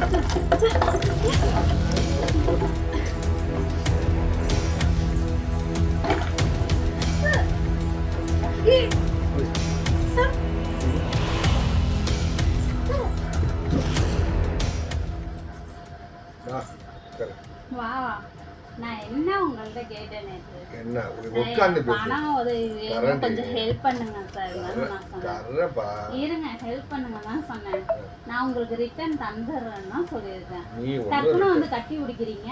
வா, நான் என்ன உங்கள்ட்ட கேட்டேன் நேற்று என்ன இப்படி உட்கார்ந்து பேசு பணம் தரேன்டி. கொஞ்சம் ஹெல்ப் பண்ணுங்க சார் நான் சொன்னேன். தர்றப்பா இருங்க ஹெல்ப் பண்ணுங்க தான் சொன்னேன். நான் உங்களுக்கு ரிட்டர்ன் தந்துடுறேன்னு சொல்லியிருக்கேன். நீ டக்குன்னு வந்து கட்டி பிடிக்கிறீங்க.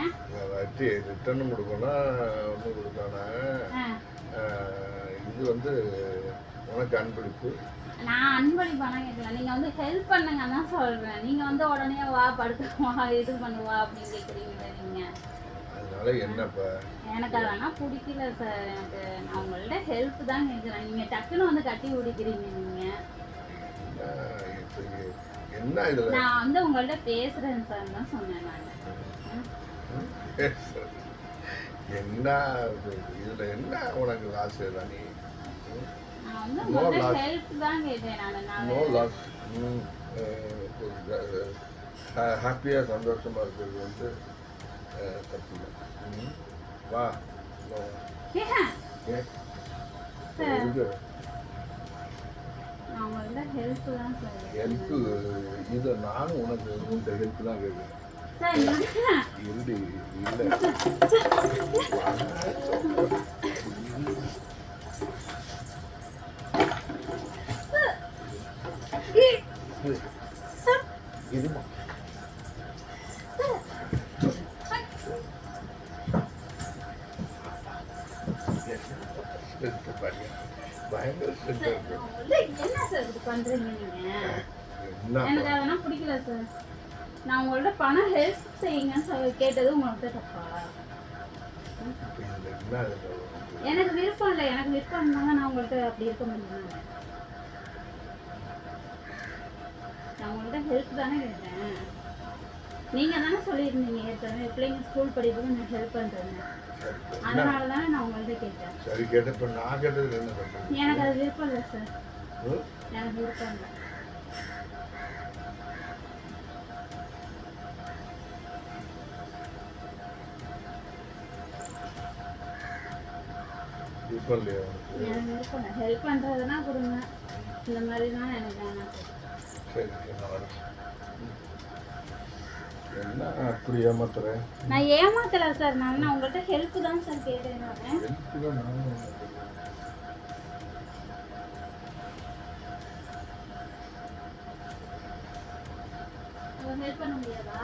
வட்டி ரிட்டர்ன் கொடுக்கணும் ஒன்றும் கொடுக்கானா இது வந்து உனக்கு அன்பளிப்பு. நான் அன்பளி பணம் கேட்கல. நீங்க வந்து ஹெல்ப் பண்ணுங்க தான் சொல்றேன். நீங்க வந்து உடனே வா படுக்க வா இது பண்ணுவா அப்படின்னு கேக்குறீங்களே நீங்க. அதனால என்னப்பா எனக்கு அது வேணா பிடிக்கல சார் எனக்கு நான் உங்கள்ட்ட ஹெல்ப் தான் கேட்குறேன் நீங்க டக்குன்னு வந்து கட்டி பிடிக்கிறீங்க நீங்க. என்ன இது? என்ன இதுல? நான் வந்து உங்கள்ட்ட பேசுறேன் சார் தான் சொன்னேன் நான். என்ன இது? இதுல என்ன உனக்கு நீ? நான் வந்து உங்கள்ட்ட. ஹெல்ப் தான் கேட்டேன் நான். நோ லாஸ் ஹாப்பியாக சந்தோஷமா இருக்கிறது வந்து ஏன் ஏன்? சார் இது நான் உங்கள்ட்ட ஹெல்ப் இதை நானும் உனக்கு உன்கிட்ட ஹெல்ப் தான் கேட்குறேன் இருடி இல்லை இருமா strength பாருங்க. பயங்கர சார், இருக்கு. என்ன சார் இப்படி பண்றீங்க நீங்க எனக்கு அதெல்லாம் பிடிக்கல சார் நான் உங்கள்ட்ட பணம் ஹெல்ப் செய்யுங்கன்னு சொல்லி கேட்டது உங்கள்ட்ட தப்பா? எனக்கு விருப்பம் இல்லை எனக்கு விருப்பம் இருந்தாங்க நான் உங்கள்ட்ட அப்படி இருக்க முடியும் நான் உங்கள்ட்ட ஹெல்ப் தானே கேட்டேன் நீங்க தானே சொல்லியிருந்தீங்க ஏற்கனவே? பிள்ளைங்க ஸ்கூல் படிப்புக்கு நான் ஹெல்ப் என்ன? அதனால தானே நான் உங்கள்ட்ட கேட்டேன். சரி கேட்ட இப்ப நான் கேட்டதுக்கு என்ன பண்றது எனக்கு அது விருப்பம் இல்லை சார்? எனக்கு விருப்பம் இல்லை. இல்லையா? எனக்கு விருப்பம் ஹெல்ப் பண்றதுன்னா கொடுங்க. இந்த மாதிரி தான் எனக்கு வேணாம். சார் அப்படி ஏமாத்துறேன். நான் ஏமாத்தல சார். நான் நான் உங்கள்கிட்ட ஹெல்ப் தான் சார் கேட்டேன். ஹெல்ப் பண்ண முடியாதா?